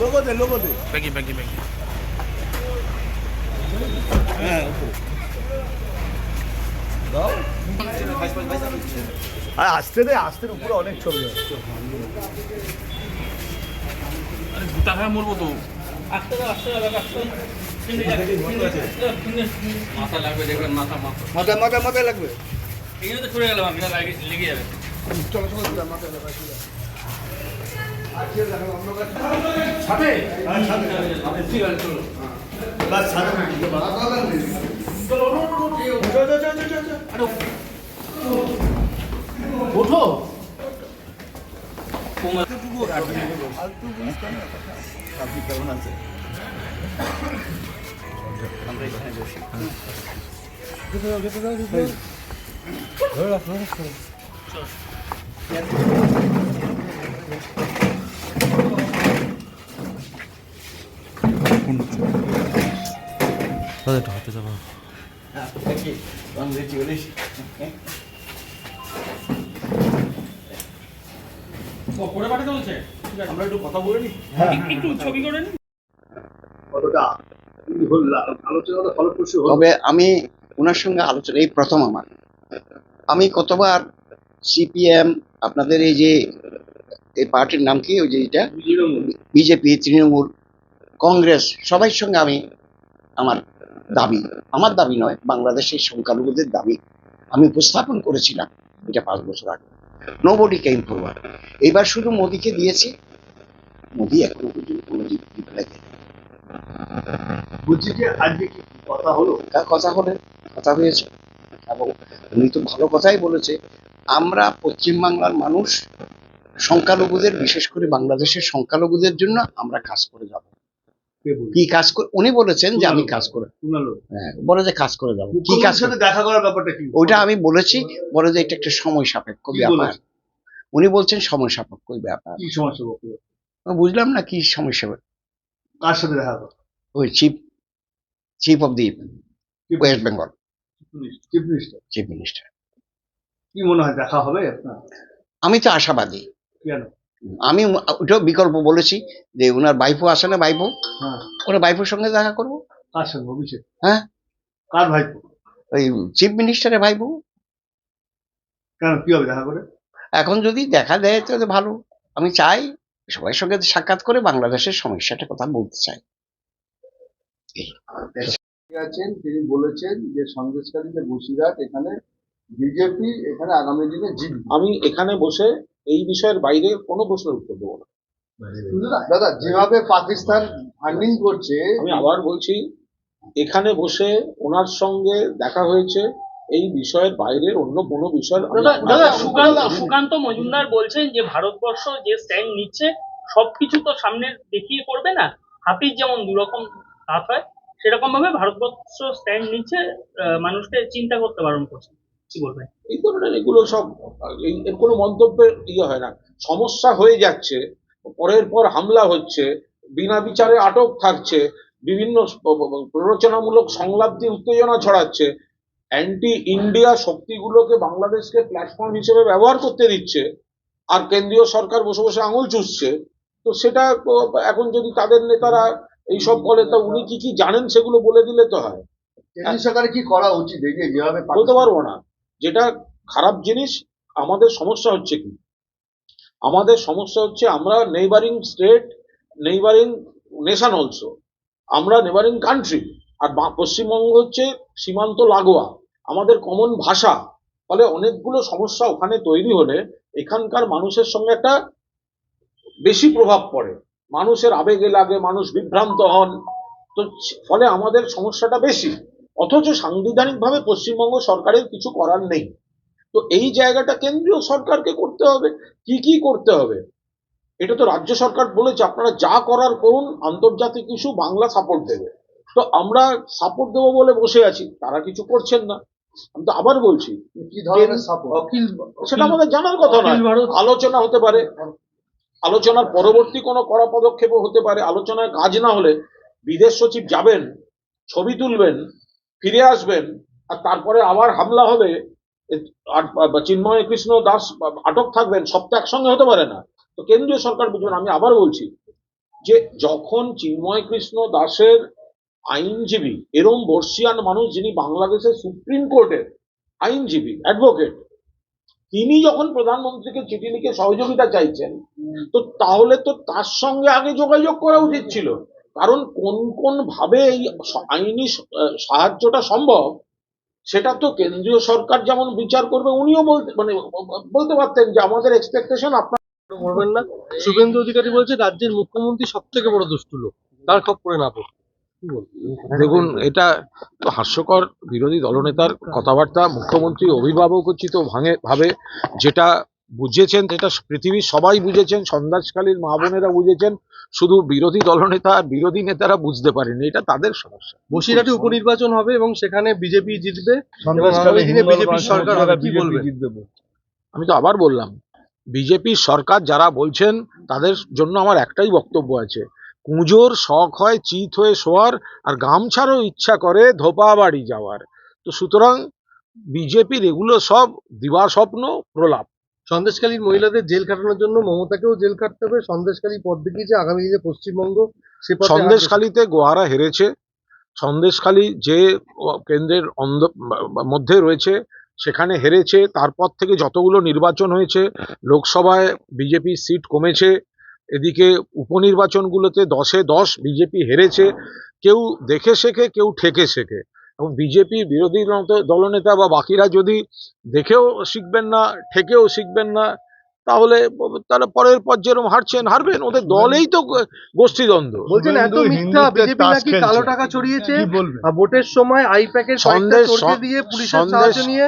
Logo দে লোগো দে ব্যাগি ব্যাগি ব্যাগি হ্যাঁ। আর আসতে দে আসতে উপরে অনেক ছবি আরে গোটা খায় মরবো তো মাথা লাগবে দেখবেন মাথা মাথা। মাথায় মাথায় মাথায় লাগবে। এখানে তো ছড়ে গেলাম আমি লেগে যাবে। চলো চলো দিদা, মাথায় দিদা। ঠিক আছে চলো বাস বাস। চলো, ওঠো? আপনি কেমন আছেন? দাও, যেতে দাও। ধরে রাখো, হ্যাঁ, বলছে? আমরা একটু কথা বলে নি। একটু ছবি করে নিন কতটা? আলোচনাটা ফলপ্রসূ তবে আমি ওনার সঙ্গে আলোচনা এই প্রথম আমার। আমি কতবার সিপিএম আপনাদের এই যে এই পার্টির নাম কি? ওই যে এটা? বিজেপি তৃণমূল। কংগ্রেস সবার সঙ্গে আমি আমার দাবি আমার দাবি নয় বাংলাদেশের সংখ্যালঘুদের দাবি আমি উপস্থাপন করেছিলাম এটা পাঁচ বছর আগে। নো বডি কেম ফরওয়ার্ড এবার শুধু মোদিকে দিয়েছি। মোদি এখনও পর্যন্ত কোনো দিক রিপ্লাই দেয়নি। বলছি যে আজকে কি কথা হলো? কথা হলে কথা হয়েছে। এবং উনি তো ভালো কথাই বলেছে। আমরা পশ্চিমবাংলার মানুষ সংখ্যালঘুদের বিশেষ করে বাংলাদেশের সংখ্যালঘুদের জন্য আমরা কাজ করে যাব। কে কাজ করে উনি বলেছেন যে আমি কাজ করে হ্যাঁ বলে যে কাজ করে যাব। কি কাজ সাথে দেখা করার ব্যাপারটা কি? ওইটা আমি বলেছি বলে যে এটা একটা সময় সাপেক্ষ ব্যাপার। উনি বলছেন সময় সাপেক্ষ ব্যাপার? কি বুঝলাম না কি সমস্যা কার সাথে দেখা করো? ওই chief chief of the West Bengal. Chief minister? Chief minister. কি মনে হয় দেখা হবে আপনার? আমি তো আশাবাদী। কেন? আমি ওটাও বিকল্প বলেছি যে ওনার বাইফও আসে না বাইফও হ্যাঁ। ওনার বাইফোর সঙ্গে দেখা করব? কার সঙ্গে হ্যাঁ? কার ভাইপো? ওই চিফ মিনিস্টারের ভাইপো। কেন কি হবে দেখা করে? এখন যদি দেখা দেয় তাহলে ভালো। আমি চাই সবার সঙ্গে সাক্ষাৎ করে বাংলাদেশের সমস্যাটা কথা বলতে চাই। আছেন তিনি বলেছেন যে সন্দেশকারীদের বসিরহাট এখানে বিজেপি এখানে আগামী দিনে জিতবে। আমি এখানে বসে এই বিষয়ের বাইরে কোনো প্রশ্নের উত্তর দেবো না। দাদা যেভাবে পাকিস্তান ফান্ডিং করছে আমি আবার বলছি এখানে বসে ওনার সঙ্গে দেখা হয়েছে এই বিষয়ের বাইরের অন্য কোনো বিষয় সুকান্ত মজুমদার বলছেন যে ভারতবর্ষ যে স্ট্যান্ড নিচ্ছে সবকিছু তো সামনে দেখিয়ে করবে না? হাতির যেমন দুরকম হাত হয় সেরকম ভাবে ভারতবর্ষ স্ট্যান্ড নিচ্ছে মানুষকে চিন্তা করতে বারণ করছে। কি বলবেন? এই ধরনের এগুলো সব এর কোনো মন্তব্যের ইয়ে হয় না। সমস্যা হয়ে যাচ্ছে পরের পর হামলা হচ্ছে বিনা বিচারে আটক থাকছে বিভিন্ন প্ররোচনামূলক সংলাপ দিয়ে উত্তেজনা ছড়াচ্ছে অ্যান্টি ইন্ডিয়া শক্তিগুলোকে বাংলাদেশকে প্ল্যাটফর্ম হিসেবে ব্যবহার করতে দিচ্ছে আর কেন্দ্রীয় সরকার বসে বসে আঙুল চুষছে। তো সেটা তো এখন যদি তাদের নেতারা এইসব বলে তা উনি কি কি জানেন সেগুলো বলে দিলে তো হয়। সরকারের কি করা উচিত? এই যে যেভাবে বলতে পারব না। যেটা খারাপ জিনিস, আমাদের সমস্যা হচ্ছে কি? আমাদের সমস্যা হচ্ছে আমরা neighbouring state neighbouring nation also আমরা নেবারিং কান্ট্রি আর পশ্চিমবঙ্গ হচ্ছে সীমান্ত লাগোয়া। আমাদের কমন ভাষা। ফলে অনেকগুলো সমস্যা ওখানে তৈরি হলে এখানকার মানুষের সঙ্গে একটা বেশি প্রভাব পড়ে। মানুষের আবেগে লাগে, মানুষ বিভ্রান্ত হন। তো ফলে আমাদের সমস্যাটা বেশি। অথচ সাংবিধানিকভাবে পশ্চিমবঙ্গ সরকারের কিছু করার নেই। তো এই জায়গাটা কেন্দ্রীয় সরকারকে করতে হবে। কি কি করতে হবে? এটা তো রাজ্য সরকার বলেছে আপনারা যা করার করুন আন্তর্জাতিক ইস্যু বাংলা সাপোর্ট দেবে। তো আমরা সাপোর্ট দেবো বলে বসে আছি তারা কিছু করছেন না। আমি তো আবার বলছি কি ধরনের সাপোর্ট সেটা আমাদের জানার কথা নয়। আলোচনা হতে পারে। আলোচনার পরবর্তী কোনো কড়া পদক্ষেপও হতে পারে। আলোচনায় কাজ না হলে বিদেশ সচিব যাবেন ছবি তুলবেন ফিরে আসবেন, আর তারপরে আবার হামলা হবে চিন্ময় কৃষ্ণ দাস আটক থাকবেন সব তো একসঙ্গে হতে পারে না। তো কেন্দ্রীয় সরকার বুঝবেন, আমি আবার বলছি যে যখন চিন্ময় কৃষ্ণ দাসের আইনজীবী, এরম বর্ষিয়ান মানুষ যিনি বাংলাদেশের সুপ্রিম কোর্টের আইনজীবী, অ্যাডভোকেট, তিনি যখন প্রধানমন্ত্রীকে চিঠি লিখে সহযোগিতা চাইছেন, তো তাহলে তো তার সঙ্গে আগে যোগাযোগ করা উচিত ছিল। কারণ কোন কোন ভাবে এই আইনি সাহায্যটা সম্ভব সেটা তো কেন্দ্রীয় সরকার যেমন বিচার করবে উনিও বলতে মানে বলতে পারতেন যে আমাদের এক্সপেকটেশন আপনার করবেন না। শুভেন্দু অধিকারী বলছে রাজ্যের মুখ্যমন্ত্রী সব থেকে বড় দুষ্টু লোক তার খপ্পরে না পড়ে কি বলব দেখুন এটা তো হাস্যকর বিরোধী দলনেতার কথাবার্তা মুখ্যমন্ত্রী অভিভাবকোচিত ভাঙে ভাবে যেটা বুঝেছেন সেটা পৃথিবীর সবাই বুঝেছেন সন্ধ্যাসকালীর মা বোনেরা বুঝেছেন শুধু বিরোধী দলনেতা আর বিরোধী নেতারা বুঝতে পারেনি এটা তাদের সমস্যা। বসিরহাটে উপনির্বাচন হবে এবং সেখানে বিজেপি জিতবে বিজেপি সরকার হবে। কি বলবেন? আমি তো আবার বললাম বিজেপির সরকার যারা বলছেন তাদের জন্য আমার একটাই বক্তব্য আছে কুঁজোর শখ হয় চিত হয়ে শোয়ার আর গামছারও ইচ্ছা করে ধোপা বাড়ি যাওয়ার। তো সুতরাং বিজেপির এগুলো সব দিবা স্বপ্ন প্রলাপ। সন্দেশকালীর মহিলাদের জেল খাটানোর জন্য মমতাকেও জেল খাটতে হবে। সন্দেশকালী পদ দেখিয়েছে, আগামী দিনে পশ্চিমবঙ্গ সে হাঁটবে। গোয়ারা হেরেছে। সন্দেশখালি যে কেন্দ্রের অন্ধ মধ্যে রয়েছে, সেখানে হেরেছে। তারপর থেকে যতগুলো নির্বাচন হয়েছে, লোকসভায় বিজেপি সিট কমেছে। এদিকে উপনির্বাচনগুলোতে দশে দশ বিজেপি হেরেছে। কেউ দেখে শেখে, কেউ ঠেকে শেখে। এবং বিজেপি বিরোধী দল- দলনেতা বা বাকিরা যদি দেখেও শিখবেন না ঠেকেও শিখবেন না তাহলে তাহলে পরের পর যেরকম হারছেন হারবেন ওদের দলেই তো গোষ্ঠীদ্বন্দ্ব। বলছেন এত মিথ্যা বিজেপি নাকি কালো টাকা ছড়িয়েছে? ভোটের সময় আই প্যাকেট সন্দেশ- দিয়ে পুলিশের সাহায্য নিয়ে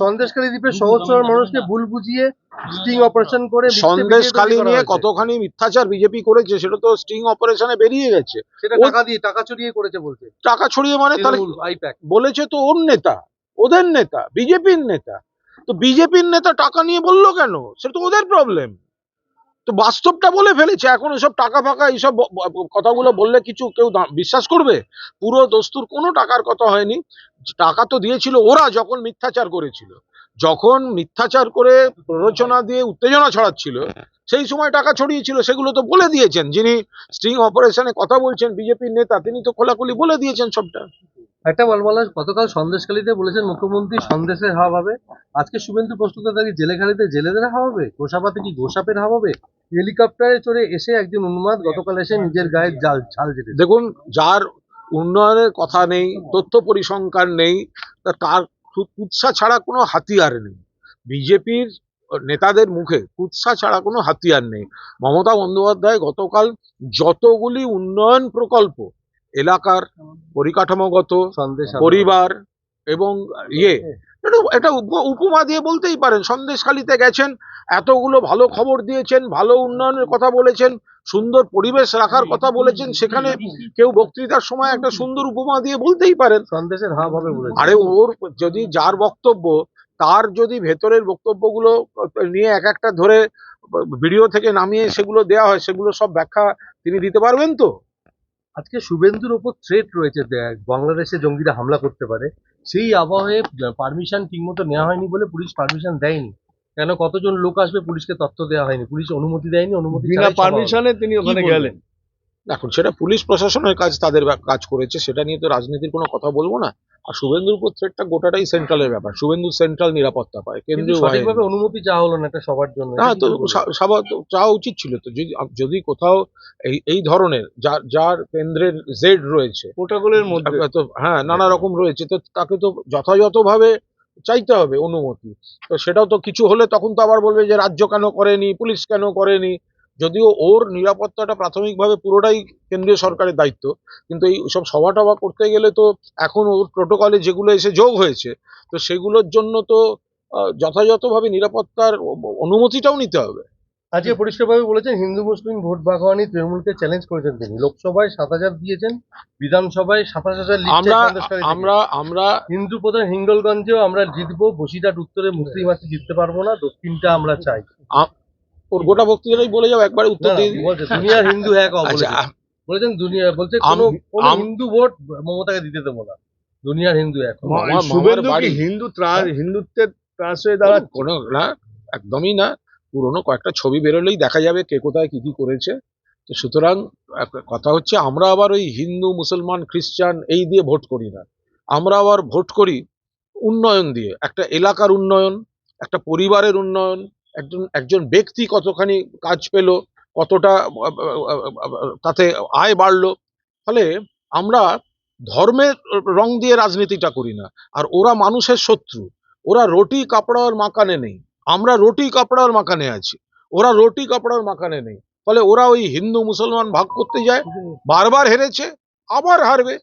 সন্দেশকালী দ্বীপের সহজ সরল মানুষকে ভুল বুঝিয়ে স্টিং অপারেশন করে সন্দেশ ভিডিও খালি নিয়ে কতখানি মিথ্যাচার বিজেপি করেছে সেটা তো স্টিং অপারেশনে বেরিয়ে গেছে। সেটা টাকা দিয়ে টাকা চড়িয়ে করেছে বলতে টাকা ছড়িয়ে মানে তাহলে আই প্যাক বলেছে তো ওর নেতা ওদের নেতা বিজেপির নেতা। তো বিজেপির নেতা টাকা নিয়ে বলল কেন? সেটা তো ওদের প্রবলেম তো বাস্তবটা বলে ফেলেছে। এখন এসব টাকা ফাকা, এইসব কথাগুলো বললে কিছু কেউ বিশ্বাস করবে? পুরো দস্তুর কোনো টাকার কথা হয়নি। টাকা তো দিয়েছিল ওরা যখন মিথ্যাচার করেছিল। যখন মিথ্যাচার করে প্ররোচনা দিয়ে উত্তেজনা ছড়াচ্ছিল, সেই সময় টাকা ছড়িয়েছিল, সেগুলো তো বলে দিয়েছেন। যিনি স্টিং অপারেশনে কথা বলছেন, বিজেপির নেতা, তিনি তো খোলাখুলি বলে দিয়েছেন সবটা। একটা বলবলা গতকাল সন্দেশখালীতে বলেছেন মুখ্যমন্ত্রী সন্দেশের হাওয়া হবে আজকে শুভেন্দু প্রস্তুত থাকি জেলেখালিতে জেলেদের হাওয়া হবে গোসাপাতে কি গোসাপের হাওয়া হবে হেলিকপ্টারে চড়ে এসে একজন উন্মাদ গতকাল এসে নিজের গায়ে জাল ঝাল যেতে দেখুন, যার উন্নয়নের কথা নেই, তথ্য পরিসংখ্যান নেই তার কুৎসা ছাড়া কোনো হাতিয়ার নেই। বিজেপির নেতাদের মুখে কুৎসা ছাড়া কোনো হাতিয়ার নেই। মমতা বন্দ্যোপাধ্যায় গতকাল যতগুলি উন্নয়ন প্রকল্প এলাকার পরিকাঠামোগত পরিবার এবং ইয়ে। এটা এটা উপ- উপমা দিয়ে বলতেই পারেন সন্দেশখালিতে গেছেন এতগুলো ভালো খবর দিয়েছেন ভালো উন্নয়নের কথা বলেছেন সুন্দর পরিবেশ রাখার কথা বলেছেন সেখানে কেউ বক্তৃতার সময় একটা সুন্দর উপমা দিয়ে বলতেই পারেন। সন্দেশের হবে বলেছে আরে ওর যদি যার বক্তব্য তার যদি ভেতরের বক্তব্যগুলো নিয়ে এক একটা ধরে ভিডিও থেকে নামিয়ে সেগুলো দেওয়া হয় সেগুলো সব ব্যাখ্যা তিনি দিতে পারবেন তো? আজকে শুভেন্দুর ওপর থ্রেট রয়েছে বাংলাদেশে জঙ্গিরা হামলা করতে পারে। সেই আবহে পারমিশন ঠিকমতো নেওয়া হয়নি বলে পুলিশ পারমিশন দেয়নি। কেন? কতজন লোক আসবে পুলিশকে তথ্য দেওয়া হয়নি। পুলিশ অনুমতি দেয়নি অনুমতি বিনা। পারমিশনে তিনি ওখানে গেলেন? এখন সেটা পুলিশ প্রশাসনের কাজ তাদের কাজ করেছে সেটা নিয়ে তো রাজনীতির কোনো কথা বলব না। আর শুভেন্দুর উপর থ্রেটটা গোটাটাই সেন্ট্রালের ব্যাপার। শুভেন্দু সেন্ট্রাল নিরাপত্তা পায় কেন্দ্রীয় সঠিকভাবে অনুমতি চাওয়া হলো না এটা সবার জন্য না তো? চাওয়া উচিত ছিল তো। যদি যদি কোথাও এই এই ধরনের যার যার কেন্দ্রের জেড রয়েছে প্রোটোকলের মধ্যে। তো হ্যাঁ নানা রকম রয়েছে তো তাকে তো যথাযথভাবে চাইতে হবে অনুমতি। তো সেটাও তো কিছু হলে তখন তো আবার বলবে যে রাজ্য কেন করেনি? পুলিশ কেন করেনি? যদিও ওর নিরাপত্তাটা প্রাথমিকভাবে পুরোটাই কেন্দ্রীয় সরকারের দায়িত্ব কিন্তু এই সব সভা টভা করতে গেলে তো এখন ওর প্রোটোকলে যেগুলো এসে যোগ হয়েছে তো সেগুলোর জন্য তো যথাযথভাবে নিরাপত্তার অনুমতিটাও নিতে হবে। আজকে পরিষ্কারভাবে বলেছেন হিন্দু মুসলিম ভোট ভাগাবানি তৃণমূলকে চ্যালেঞ্জ করেছেন তিনি। লোকসভায় সাত হাজার দিয়েছেন বিধানসভায় সাতাশ হাজার আমরা আমরা আমরা হিন্দু প্রধান হিঙ্গলগঞ্জেও আমরা জিতবো বসিরহাট উত্তরে মুসলিম আছে জিততে পারব না দক্ষিণটা আমরা চাই। ওর গোটা বক্তৃতাটাই বলে যাও একবারে উত্তর দিয়ে দুনিয়ার হিন্দু এক আচ্ছা বলেছেন দুনিয়া বলছে কোনো হিন্দু ভোট মমতাকে দিতে দেবো না। দুনিয়ার হিন্দু এক। শুভেন্দু কি হিন্দু ত্রাস হিন্দুত্বের ত্রাস হয়ে দাঁড়া কোনো না একদমই না। পুরোনো কয়েকটা ছবি বেরোলেই দেখা যাবে কে কোথায় কি কি করেছে। তো সুতরাং একটা কথা হচ্ছে আমরা আবার ওই হিন্দু মুসলমান খ্রিস্টান এই দিয়ে ভোট করি না। আমরা আবার ভোট করি উন্নয়ন দিয়ে। একটা এলাকার উন্নয়ন একটা পরিবারের উন্নয়ন একজন একজন ব্যক্তি কতখানি কাজ পেল কতটা তাতে আয় বাড়লো। ফলে আমরা ধর্মের রং দিয়ে রাজনীতিটা করি না। আর ওরা মানুষের শত্রু। ওরা রুটি কাপড়ার মাকানে নেই। আমরা রুটি কাপড়ার মাকানে আছি। ওরা রুটি কাপড়ার মাকানে নেই। ফলে ওরা ওই হিন্দু মুসলমান ভাগ করতে যায় বারবার হেরেছে আবার হারবে।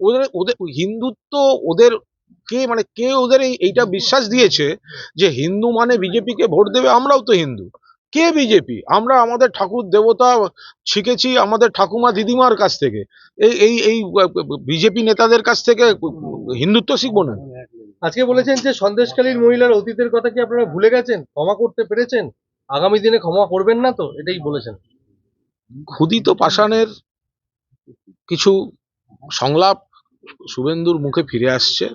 ওদের ওদের হিন্দুত্ব ওদের কে মানে কে ওদের এইটা বিশ্বাস দিয়েছে যে হিন্দু মানে বিজেপিকে ভোট দেবে? আমরাও তো হিন্দু। কে বিজেপি? আমরা আমাদের ঠাকুর দেবতা শিখেছি আমাদের ঠাকুমা দিদিমার কাছ থেকে। এই এই এই বিজেপি নেতাদের কাছ থেকে হিন্দুত্ব শিখব না। আজকে বলেছেন যে সন্দেশকালীর মহিলার অতীতের কথা কি আপনারা ভুলে গেছেন? ক্ষমা করতে পেরেছেন? আগামী দিনে ক্ষমা করবেন না তো? এটাই বলেছেন। ক্ষুদিত পাষাণের কিছু সংলাপ শুভেন্দুর মুখে ফিরে আসছে।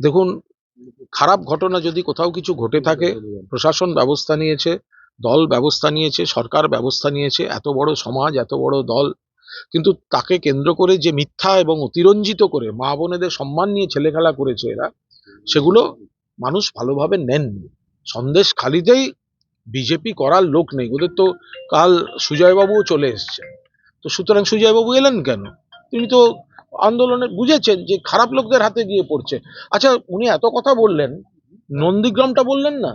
দেখুন, খারাপ ঘটনা যদি কোথাও কিছু ঘটে থাকে, প্রশাসন ব্যবস্থা নিয়েছে, দল ব্যবস্থা নিয়েছে, সরকার ব্যবস্থা নিয়েছে, এত বড় সমাজ, এত বড় দল। কিন্তু তাকে কেন্দ্র করে যে মিথ্যা এবং অতিরঞ্জিত করে মা বোনেদের সম্মান নিয়ে ছেলেখেলা করেছে এরা, সেগুলো মানুষ ভালোভাবে নেননি। সন্দেশ খালিতেই বিজেপি করার লোক নেই। ওদের তো কাল সুজয়বাবুও চলে এসছেন। তো সুতরাং সুজয়বাবু এলেন কেন? তিনি তো আন্দোলনে বুঝেছেন যে খারাপ লোকদের হাতে গিয়ে পড়ছে। আচ্ছা উনি এত কথা বললেন, নন্দীগ্রামটা বললেন না?